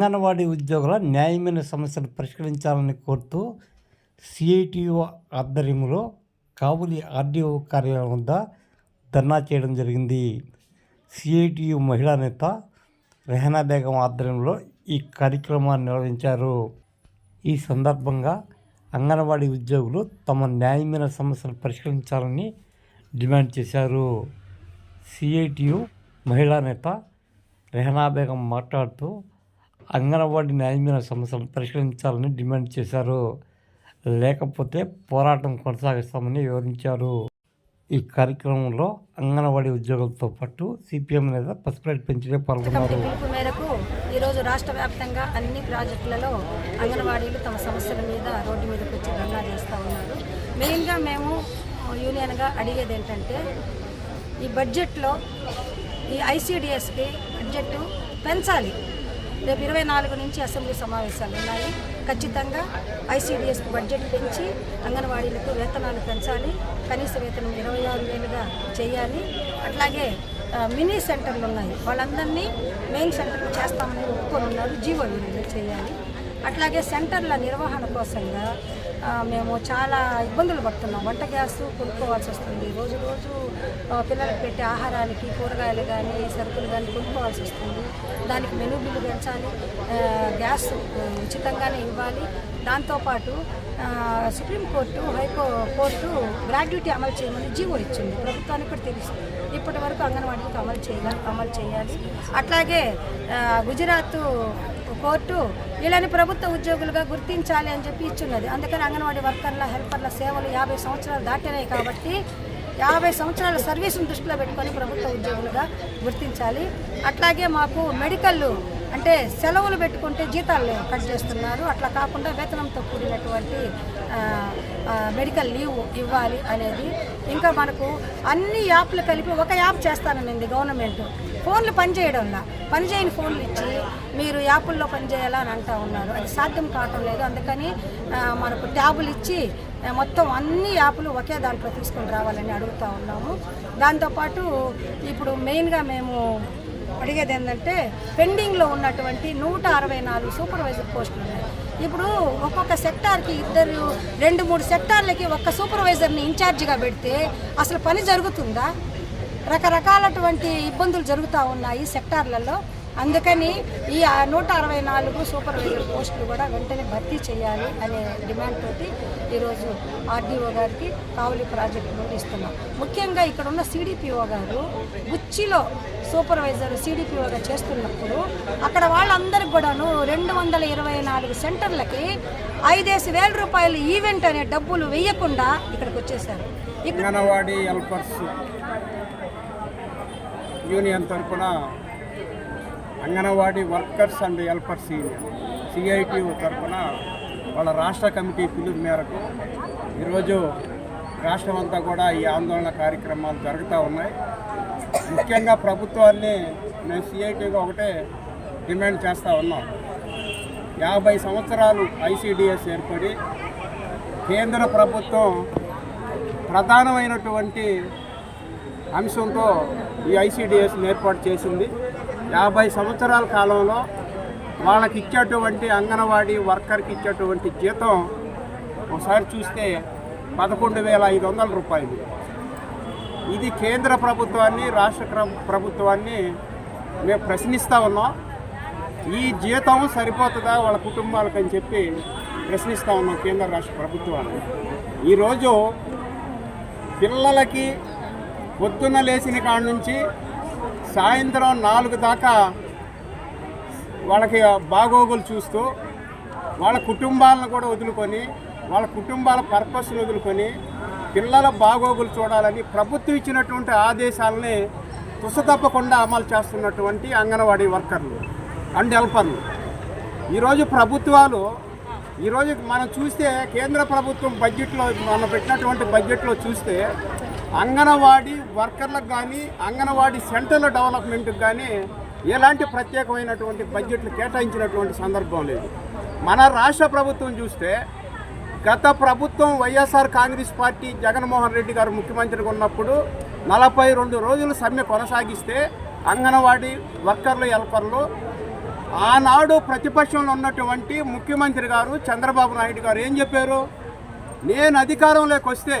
అంగన్వాడీ ఉద్యోగుల న్యాయమైన సమస్యలు పరిష్కరించాలని కోరుతూ సిఐటిఓ ఆధ్వర్యంలో కావులి ఆర్డీఓ కార్యాలయం వద్ద ధర్నా చేయడం జరిగింది. సిఐటియు మహిళా నేత రెహనా బేగం ఆధ్వర్యంలో ఈ కార్యక్రమాన్ని నిర్వహించారు. ఈ సందర్భంగా అంగన్వాడీ ఉద్యోగులు తమ న్యాయమైన సమస్యలు పరిష్కరించాలని డిమాండ్ చేశారు. సిఐటియు మహిళా నేత రెహనా బేగం మాట్లాడుతూ అంగన్వాడీ న్యాయమైన సమస్యలను పరిష్కరించాలని డిమాండ్ చేశారు. లేకపోతే పోరాటం కొనసాగిస్తామని వివరించారు. ఈ కార్యక్రమంలో అంగన్వాడీ ఉద్యోగులతో పాటు సిపిఎం నేత పసుపురెడ్డి పెంచుడే పాల్గొన్నారు. మేరకు ఈరోజు రాష్ట్ర వ్యాప్తంగా అన్ని ప్రాజెక్టులలో అంగన్వాడీలు తమ సమస్యల మీద రోడ్డు మీదకి వచ్చి ధర్నా చేస్తూ ఉన్నారు. మెయిన్గా మేము యూనియన్గా అడిగేది ఏంటంటే ఈ బడ్జెట్లో ఈ ఐసీడిఎస్కి బడ్జెట్ పెంచాలి. రేపు ఇరవై నాలుగు నుంచి అసెంబ్లీ సమావేశాలు ఉన్నాయి. ఖచ్చితంగా ఐసీడిఎస్కి బడ్జెట్ పెంచి అంగన్వాడీలకు వేతనాలు పెంచాలి. కనీస వేతనం ఇరవై ఆరు వేలుగా చేయాలి. అట్లాగే మినీ సెంటర్లు ఉన్నాయి. వాళ్ళందరినీ మెయిన్ సెంటర్లు చేస్తామని ఒప్పుకొని ఉన్నారు. జీవో చేయాలి. అట్లాగే సెంటర్ల నిర్వహణ కోసంగా మేము చాలా ఇబ్బందులు పడుతున్నాం. వంట గ్యాస్ కొనుక్కోవాల్సి వస్తుంది. రోజు రోజు పిల్లలకు పెట్టే ఆహారానికి కూరగాయలు కానీ సరుకులు కానీ కొనుక్కోవాల్సి వస్తుంది. దానికి మెనూ బిల్లు పెంచాలి గ్యాస్ ఉచితంగానే ఇవ్వాలి. దాంతోపాటు సుప్రీంకోర్టు హైకో కోర్టు గ్రాడ్యుటీ అమలు చేయమని జీవో ఇచ్చింది. ప్రభుత్వానికి కూడా తెలుసు. ఇప్పటి వరకు అంగన్వాడీకి అమలు చేయాలి అమలు చేయాలి. అట్లాగే గుజరాత్ కోర్టు వీళ్ళని ప్రభుత్వ ఉద్యోగులుగా గుర్తించాలి అని చెప్పి ఇచ్చున్నది. అందుకని అంగన్వాడీ వర్కర్ల హెల్పర్ల సేవలు యాభై సంవత్సరాలు దాటినాయి కాబట్టి యాభై సంవత్సరాల సర్వీసును దృష్టిలో పెట్టుకొని ప్రభుత్వ ఉద్యోగులుగా గుర్తించాలి. అట్లాగే మాకు మెడికల్ అంటే సెలవులు పెట్టుకుంటే జీతాలు కట్ చేస్తున్నారు. అట్లా కాకుండా వేతనంతో కూడినటువంటి మెడికల్ లీవ్ ఇవ్వాలి అనేది. ఇంకా మనకు అన్ని యాప్లు కలిపి ఒక యాప్ చేస్తానండి గవర్నమెంట్. ఫోన్లు పనిచేయడంలా పనిచేయని ఫోన్లు ఇచ్చి మీరు యాప్ల్లో పనిచేయాలని అంటూ ఉన్నారు. అది సాధ్యం కావటం లేదు. అందుకని మనకు ట్యాబులు ఇచ్చి మొత్తం అన్ని యాప్లు ఒకే దాంట్లో తీసుకొని రావాలని అడుగుతా ఉన్నాము. దాంతోపాటు ఇప్పుడు మెయిన్గా మేము అడిగేది ఏంటంటే పెండింగ్లో ఉన్నటువంటి నూట అరవై నాలుగు సూపర్వైజర్ పోస్టులు ఉన్నాయి. ఇప్పుడు ఒక్కొక్క సెక్టార్కి ఇద్దరు రెండు మూడు సెక్టార్లకి ఒక్క సూపర్వైజర్ని ఇన్ఛార్జిగా పెడితే అసలు పని జరుగుతుందా? రకరకాలటువంటి ఇబ్బందులు జరుగుతూ ఉన్నాయి సెక్టార్లలో. అందుకని ఈ నూట అరవై నాలుగు సూపర్వైజర్ పోస్టులు కూడా వెంటనే భర్తీ చేయాలి అనే డిమాండ్ తోటి ఈరోజు ఆర్డీఓ గారికి కావలి ప్రాజెక్టు నుండి ఇస్తున్నాం ముఖ్యంగా ఇక్కడ ఉన్న సిడిపిఓ గారు గుచ్చిలో సూపర్వైజర్ సిడిపిఓగా చేస్తున్నప్పుడు అక్కడ వాళ్ళందరికి కూడాను రెండు వందల ఇరవై నాలుగు సెంటర్లకి ఐదేసి వేల రూపాయలు ఈవెంట్ అనే డబ్బులు వేయకుండా ఇక్కడికి వచ్చేసారు ఇక్కడ అంగన్వాడీ హెల్పర్స్ యూనియన్ తరఫున Anganwadi workers and helpers union C తరఫున వాళ్ళ రాష్ట్ర కమిటీ పిలుపు మేరకు ఈరోజు రాష్ట్రం అంతా కూడా ఈ ఆందోళన కార్యక్రమాలు జరుగుతూ ఉన్నాయి. ముఖ్యంగా ప్రభుత్వాన్ని మేము సిఐటిగా ఒకటే డిమాండ్ చేస్తూ ఉన్నాం. యాభై సంవత్సరాలు ఐసిడిఎస్ ఏర్పడి కేంద్ర ప్రభుత్వం ప్రధానమైనటువంటి అంశంతో ఈ ఐసిడిఎస్ని ఏర్పాటు చేసింది. యాభై సంవత్సరాల కాలంలో వాళ్ళకి ఇచ్చేటువంటి అంగన్వాడీ వర్కర్కి ఇచ్చేటువంటి జీతం ఒకసారి చూస్తే పదకొండు వేల ఐదు వందల రూపాయలు. ఇది కేంద్ర ప్రభుత్వాన్ని రాష్ట్ర ప్రభుత్వాన్ని మేము ప్రశ్నిస్తూ ఉన్నాం. ఈ జీతం సరిపోతుందా వాళ్ళ కుటుంబాలకు అని చెప్పి ప్రశ్నిస్తూ ఉన్నాం కేంద్ర రాష్ట్ర ప్రభుత్వాన్ని ఈరోజు పిల్లలకి పొద్దున్న లేచిన కాడ నుంచి సాయంత్రం నాలుగు దాకా వాళ్ళకి బాగోగులు చూస్తూ వాళ్ళ కుటుంబాలను కూడా వదులుకొని వాళ్ళ కుటుంబాల పర్పస్ని వదులుకొని పిల్లల బాగోగులు చూడాలని ప్రభుత్వం ఇచ్చినటువంటి ఆదేశాలని తుసతప్పకుండా అమలు చేస్తున్నటువంటి అంగన్వాడీ వర్కర్లు అండ్ హెల్పర్లు. ఈరోజు ప్రభుత్వాలు ఈరోజు మనం చూస్తే కేంద్ర ప్రభుత్వం బడ్జెట్లో మనం పెట్టినటువంటి బడ్జెట్లో చూస్తే అంగన్వాడీ వర్కర్లకు కానీ అంగన్వాడీ సెంటర్ల డెవలప్మెంట్కి కానీ ఎలాంటి ప్రత్యేకమైనటువంటి బడ్జెట్లు కేటాయించినటువంటి సందర్భం లేదు. మన రాష్ట్ర ప్రభుత్వం చూస్తే గత ప్రభుత్వం YSR Congress party Jaganmohan Reddy గారు ముఖ్యమంత్రిగా ఉన్నప్పుడు నలభై రెండు రోజులు సమ్మె కొనసాగిస్తే అంగన్వాడీ వర్కర్లు హెల్పర్లు ఆనాడు ప్రతిపక్షంలో ఉన్నటువంటి ముఖ్యమంత్రి గారు చంద్రబాబు నాయుడు గారు ఏం చెప్పారు? నేను అధికారంలోకి వస్తే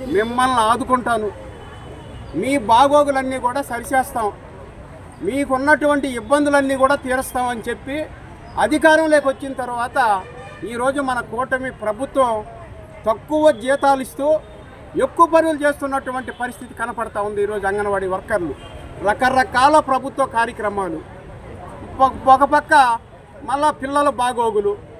మిమ్మల్ని ఆదుకుంటాను. మీ బాగోగులన్నీ కూడా సరిచేస్తాం. మీకున్నటువంటి ఇబ్బందులన్నీ కూడా తీరుస్తామని చెప్పి అధికారంలోకి వచ్చిన తర్వాత ఈరోజు మన కూటమి ప్రభుత్వం తక్కువ జీతాలు ఇస్తూ ఎక్కువ పనులు చేస్తున్నటువంటి పరిస్థితి కనపడతా ఉంది ఈరోజు అంగన్వాడీ వర్కర్లు. రకరకాల ప్రభుత్వ కార్యక్రమాలు. ఒక- పక్క మళ్ళా పిల్లల బాగోగులు